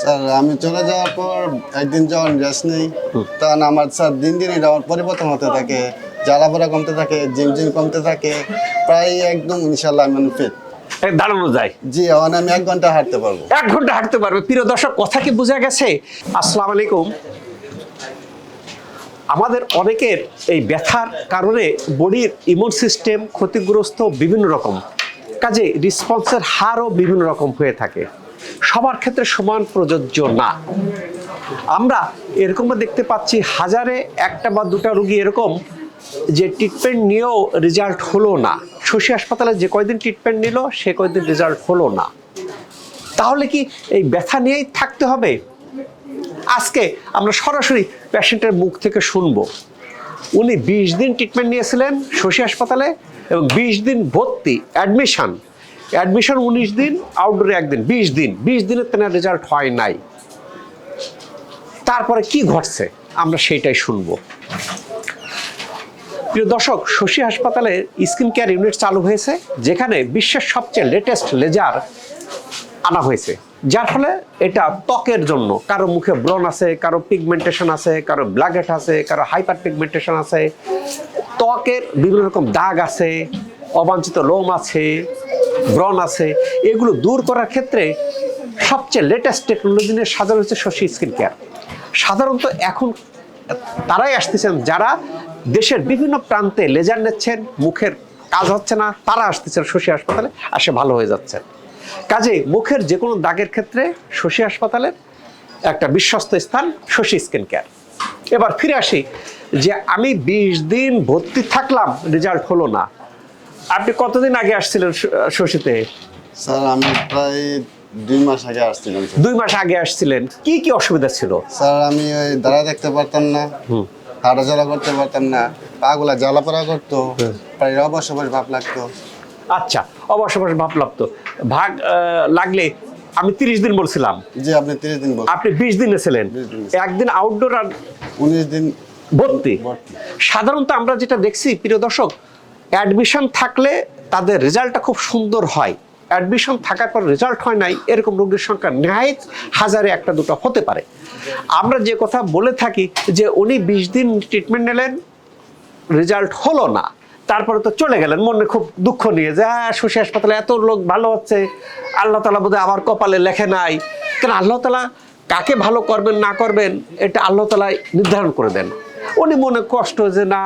Sir আমি চলে যাওয়ার পর একদিন যখন রেস্ট নেই তখন আমার স্যার দিন দিন এটা আমার পরিবর্তন হতে থাকে জ্বালাপোড়া কমতে থাকে জিম জিম কমতে থাকে প্রায় একদম ইনশাল্লাহ আমি ফিট দাঁড়ানো যায়। জি আমি এক ঘণ্টা হাঁটতে পারব। এক ঘণ্টা হাঁটতে পারবে। প্রিয় দর্শক কথা কি বোঝা গেছে? আসসালামু আলাইকুম। আমাদের অনেকের এই ব্যথার কারণে বডির ইমিউন সিস্টেম ক্ষতিগ্রস্ত বিভিন্ন রকম। কাজে রেসপন্সের হারও বিভিন্ন রকম হয়ে থাকে। সবার ক্ষেত্রে সমান প্রযোজ্য না। আমরা এরকম দেখতে পাচ্ছি, হাজারে একটা বা দুটা রুগী এরকম যে ট্রিটমেন্ট নিয়েও রেজাল্ট হলো না। শশী হাসপাতালে যে কয়দিন ট্রিটমেন্ট নিল, সে কয়দিন রেজাল্ট হলো না। তাহলে কি এই ব্যথা নিয়েই থাকতে হবে? আজকে আমরা সরাসরি পেশেন্টের মুখ থেকে শুনব। উনি বিশ দিন ট্রিটমেন্ট নিয়েছিলেন শশী হাসপাতালে এবং বিশ দিন ভর্তি অ্যাডমিশন অ্যাডমিশন উনিশ দিন আউটডোরে একদিন, বিশ দিন। বিশ দিনের তেনার রেজাল্ট হয় নাই। তারপরে কি ঘটছে? আমরা সেইটাই শুনব। প্রিয় দর্শক, শশী হাসপাতালে স্কিন কেয়ার ইউনিট চালু হয়েছে, যেখানে বিশ্বের সবচেয়ে লেটেস্ট লেজার আনা হয়েছে। যার ফলে এটা ত্বকের জন্য, কারও মুখে ব্রণ আছে, কারও পিগমেন্টেশন আছে, কারও ব্ল্যাকেট আছে, কারও হাইপার পিগমেন্টেশন আছে। ত্বকের বিভিন্ন রকম দাগ আছে, অবাঞ্ছিত লোম আছে ব্রণ আছে, এগুলো দূর করার ক্ষেত্রে সবচেয়ে লেটেস্ট টেকনোলজি নিয়ে সাজানো হচ্ছে শশী স্কিন কেয়ার সাধারণত এখন তারাই আসতেছেন যারা দেশের বিভিন্ন প্রান্তে লেজার নিচ্ছেন, মুখের কাজ হচ্ছে না, তারা আসতেছেন শশী হাসপাতালে, আসে ভালো হয়ে যাচ্ছেন কাজে মুখের যে কোনো দাগের ক্ষেত্রে শশী হাসপাতালের একটা বিশ্বস্ত স্থান শশী স্কিন কেয়ার এবার ফিরে আসি যে আমি বিশ দিন ভর্তি থাকলাম রেজাল্ট হলো না। আপনি কতদিন আগে আসছিলেন শশীতে? স্যার আমি প্রায় দুই মাস আগে আসছিলাম দুই মাস আগে আসছিলেন। কি কি অসুবিধা ছিল? স্যার আমি ওই দাঁড়া দেখতে পারতাম না হাঁটাচলা করতে পারতাম না পাগুলা জ্বালাপোড়া করতো প্রায় অবশ্য অবশ্য ভাব লাগতো। আচ্ছা অবশ্য অবশ্য ভাব লাগতো। ভাগ লাগলে আমি তিরিশ দিন বলছিলাম। জি আপনি তিরিশ দিন আপনি বিশ দিনে ছিলেন। একদিন আউটডোর আর উনিশ দিন ভর্তি। সাধারণত আমরা যেটা দেখছি প্রিয় দর্শক অ্যাডমিশন থাকলে তাদের রেজাল্টটা খুব সুন্দর হয়। অ্যাডমিশন থাকার পর রেজাল্ট হয় নাই, এরকম রোগীর সংখ্যা নেহায়ত হাজারে একটা দুটো হতে পারে। আমরা যে কথা বলে থাকি যে উনি বিশ দিন ট্রিটমেন্ট নিলেন, রেজাল্ট হলো না। তারপরে তো চলে গেলেন, মনে খুব দুঃখ নিয়ে যে হ্যাঁ শশী হাসপাতালে এত লোক ভালো হচ্ছে, আল্লাহ তালা বোধহয় আমার কপালে লেখে নাই। কেন আল্লাহ তালা কাকে ভালো করবেন, না করবেন, এটা আল্লাহ তালা নির্ধারণ করে দেন। উনি মনে কষ্ট যে, না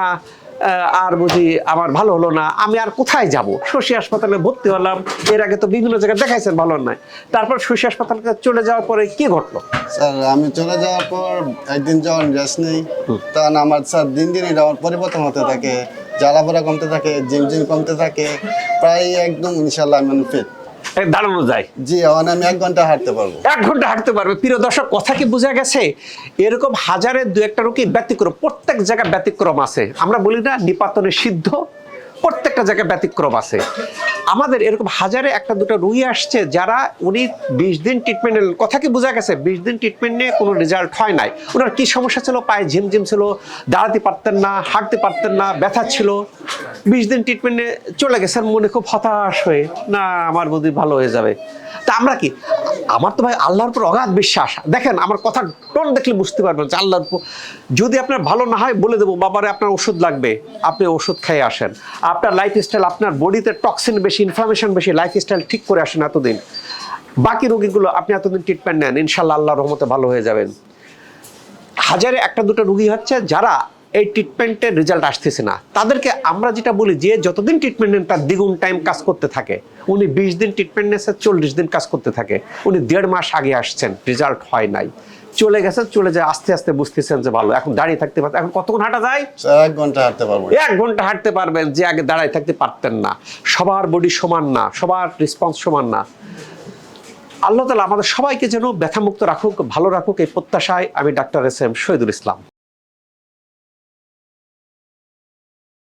আর বুঝি আমার ভালো হলো না আমি আর কোথায় যাব? শশী হাসপাতালে ভর্তি হলাম এর আগে তো বিভিন্ন জায়গায় দেখাইছেন ভালো নাই। তারপর শশী হাসপাতালে চলে যাওয়ার পরে কি ঘটলো? স্যার আমি চলে যাওয়ার পর একদিন যখন রেস্ট নেই তখন আমার স্যার দিন দিন এটা আমার পরিবর্তন হতে থাকে জ্বালাপোড়া কমতে থাকে জিম জিম কমতে থাকে প্রায় একদম ইনশাল্লাহ আমি ফিট দাঁড়ানো যায়। জি আমি এক ঘণ্টা হাঁটতে পারব। এক ঘণ্টা হাঁটতে পারবে। প্রিয় দর্শক কথা কি বোঝা গেছে? এরকম হাজারের দু একটা রোগী ব্যতিক্রম প্রত্যেক জায়গায় ব্যতিক্রম আছে। আমরা বলি না নিপাতনে সিদ্ধ প্রত্যেকটা জায়গায় ব্যতিক্রম আছে। আমাদের এরকম হাজারে একটা দুটো রুগী আসছে যারা উনি বিশ দিন ট্রিটমেন্ট কথা কি বোঝা গেছে? বিশ দিন ট্রিটমেন্ট নিয়ে কোনো রেজাল্ট হয় নাই। ওনার কি সমস্যা ছিল? পায়ে ঝিমঝিম ছিল দাঁড়াতে পারতেন না হাঁটতে পারতেন না ব্যথা ছিল। বিশ দিন ট্রিটমেন্টে চলে গেছেন মনে খুব হতাশ হয়ে, না, আমার বুদ্ধি ভালো হয়ে যাবে। তা আমরা কি? আমার তো ভাই আল্লাহর উপর অগাধ বিশ্বাস। দেখেন, আমার কথা টোন দেখলে বুঝতে পারবেন যে আল্লাহর যদি আপনার ভালো না হয়, বলে দেবো, বাবারে, আপনার ওষুধ লাগবে, আপনি ওষুধ খেয়ে আসেন। আপনার লাইফ স্টাইল আপনার বডিতে টক্সিন বেশি ইনফ্লামেশন বেশি লাইফ স্টাইল ঠিক করে আসেন এতদিন। বাকি রোগীগুলো আপনি এতদিন ট্রিটমেন্ট নেন ইনশাল্লাহ আল্লাহর রহমতে ভালো হয়ে যাবেন। হাজারে একটা দুটো রুগী হচ্ছে যারা এই ট্রিটমেন্টের রেজাল্ট আসতেছে না। তাদেরকে আমরা যেটা বলি যে যতদিন ট্রিটমেন্ট নেন তার দ্বিগুণ টাইম কাজ করতে থাকে। উনি বিশ দিন ট্রিটমেন্ট নিয়েছে চল্লিশ দিন কাজ করতে থাকে। উনি দেড় মাস আগে আসছেন রেজাল্ট হয় নাই। চলে গেছেন চলে যায় আস্তে আস্তে বুঝতেছেন যে ভালো। এখন দাঁড়িয়ে থাকতে পারতেন এখন কতক্ষণ হাঁটা যায়? এক ঘণ্টা হাঁটতে পারব। এক ঘণ্টা হাঁটতে পারবেন যে আগে দাঁড়ায় থাকতে পারতেন না। সবার বডি সমান না সবার রেসপন্স সমান না। আল্লাহ তালা আমাদের সবাইকে যেন ব্যথামুক্ত রাখুক ভালো রাখুক এই প্রত্যাশায় আমি doctor S M Shahidul Islam.